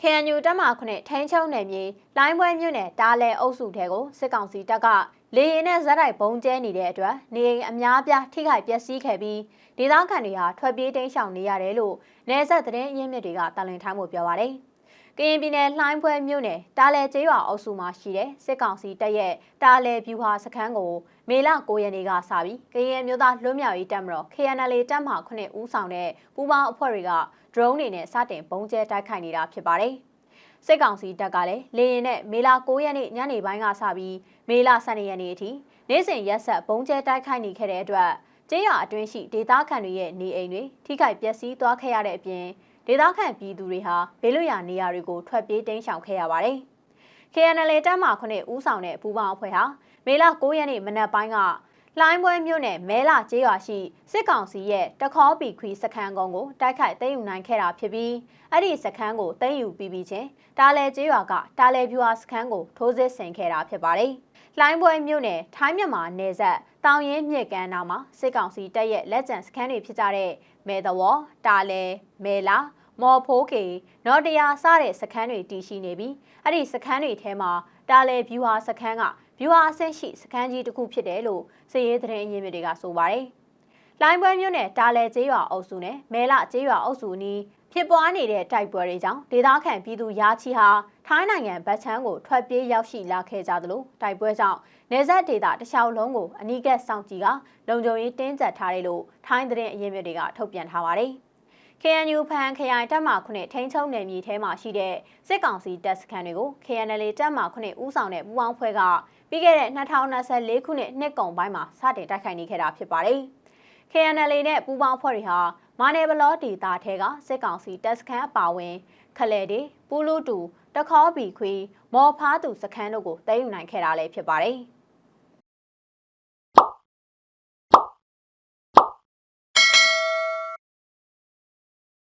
KNU တပ်မခုနှစ်ထိန်းချုပ်နယ်မြေလိုင်းပွဲမြို့နယ်တားလဲအုပ်စုထဲကိုစစ်ကောင်စီတပ်ကလေရင်နဲ့ဇက်တိုက်ပုံကျဲနေတဲ့အတွက်နေအိမ်အများပြားထိခိုက်ပျက်စီးခဲ့ပြီးဒေသခံတွေဟာထွက်ပြေးတိမ်းရှောင်နေရတယ်လို့နယ်ဆက်သတင်းရင်းမြစ်တွေကတာလင်ထိုင်းမှုပြောပါတယ်။ ကရင်ပြည်နယ်လှိုင်းပွဲမြို့နယ်တားလဲကျေးရွာအုပ်စုမှာရှိတဲ့စစ်ကောင်စီတပ်ရဲ့တားလဲဗျူဟာစခန်းကိုမေလ9ရက်နေ့ကစပြီးကရင်မျိုးသားလွတ်မြောက်ရေးတပ်မတော် KNL တပ်မှ9ဦးဆောင်တဲ့ပူးပေါင်းအဖွဲ့တွေက drone တွေနဲ့စတင်ပုံကျဲတိုက်ခိုက်နေတာဖြစ်ပါတယ်။စစ်ကောင်စီတပ်ကလည်းလေရင်နဲ့မေလ9ရက်နေ့ညနေပိုင်းကစပြီးမေလ12ရက်နေ့အထိနေ့စဉ်ရက်ဆက်ပုံကျဲတိုက်ခိုက်နေခဲ့တဲ့အတွက်ကျေးရွာအတွင်းရှိဒေသခံတွေရဲ့နေအိမ်တွေထိခိုက်ပျက်စီးသွားခဲ့ရတဲ့အပြင် ဒေသခံပြည်သူတွေဟာဘေးလွတ်ရာနေရာတွေကိုထွက်ပြေးတိမ်းရှောင်ခဲ့ရပါတယ်။ KNL တပ်မှ9ဦးဆောင်တဲ့ပူးပေါင်းအဖွဲ့ဟာမေလ9ရက်နေ့မနက်ပိုင်းကလှိုင်းပွဲမြို့နယ်မဲလာကျေးရွာရှိစစ်ကောင်စီရဲ့တခေါပီခွီစခန်းကုန်းကိုတိုက်ခိုက်သိမ်းယူနိုင်ခဲ့တာဖြစ်ပြီးအဲ့ဒီစခန်းကိုသိမ်းယူပြီးပြီးချင်းတားလဲကျေးရွာကတားလဲဖြူဟာစခန်းကိုထိုးစစ်ဆင်ခဲ့တာဖြစ်ပါတယ်။လှိုင်းပွဲမြို့နယ်ထိုင်းမြန်မာနယ်စပ်တောင်ရင်မြစ်ကမ်းနားမှာစစ်ကောင်စီတပ်ရဲ့လက်ကျန်စခန်းတွေဖြစ်ကြတဲ့မဲတဝေါ်တာလဲမဲလာ မော်ဖိုးကေနော်တရာစတဲ့စခန်းတွေတည်ရှိနေပြီးအဲ့ဒီစခန်းတွေထဲမှာတာလဲဖြူဟာစခန်းကဗျူဟာအဆင့်ရှိစခန်းကြီးတစ်ခုဖြစ်တယ်လို့စစ်ရေးသတင်းအရင်းမြစ်တွေကဆိုပါတယ်။လိုင်းပွဲမြို့နယ်တာလဲကျေးရွာအုပ်စုနဲ့မဲလကျေးရွာအုပ်စုနီးဖြစ်ပွားနေတဲ့တိုက်ပွဲတွေကြောင့်ဒေသခံပြည်သူရာချီဟာထိုင်းနိုင်ငံဗတ်ချန်းကိုထွက်ပြေးရောက်ရှိလာခဲ့ကြသလိုတိုက်ပွဲကြောင့်နေဆက်ဒေသတခြားလုံးကိုအနီးကပ်စောင့်ကြည့်ကလုံခြုံရေးတင်းကျပ်ထားတယ်လို့ထိုင်းသတင်းအရင်းမြစ်တွေကထုတ်ပြန်ထားပါတယ်။ KNU ဖန်ခရိုင်တပ်မခုနှစ်ထိန်းချုပ်နယ်မြေထဲမှာရှိတဲ့စစ်ကောင်စီတပ်စခန်းတွေကို KNL တပ်မခုနှစ်ဦးဆောင်တဲ့ပူးပေါင်းဖွဲ့ကပြီးခဲ့တဲ့2024ခုနှစ်နှစ်ကုန်ပိုင်းမှာစတင်တိုက်ခိုက်နေခဲ့တာဖြစ်ပါတယ်။ KNL နဲ့ပူးပေါင်းဖွဲ့တွေဟာမာနယ်ဘလော့ဒေတာထဲကစစ်ကောင်စီတပ်စခန်းအပါဝင်ခလဲတွေပူလူတူတခေါဘီခွေမော်ဖားသူစခန်းတို့ကိုတည်ယူနိုင်ခဲ့တာလည်းဖြစ်ပါတယ်။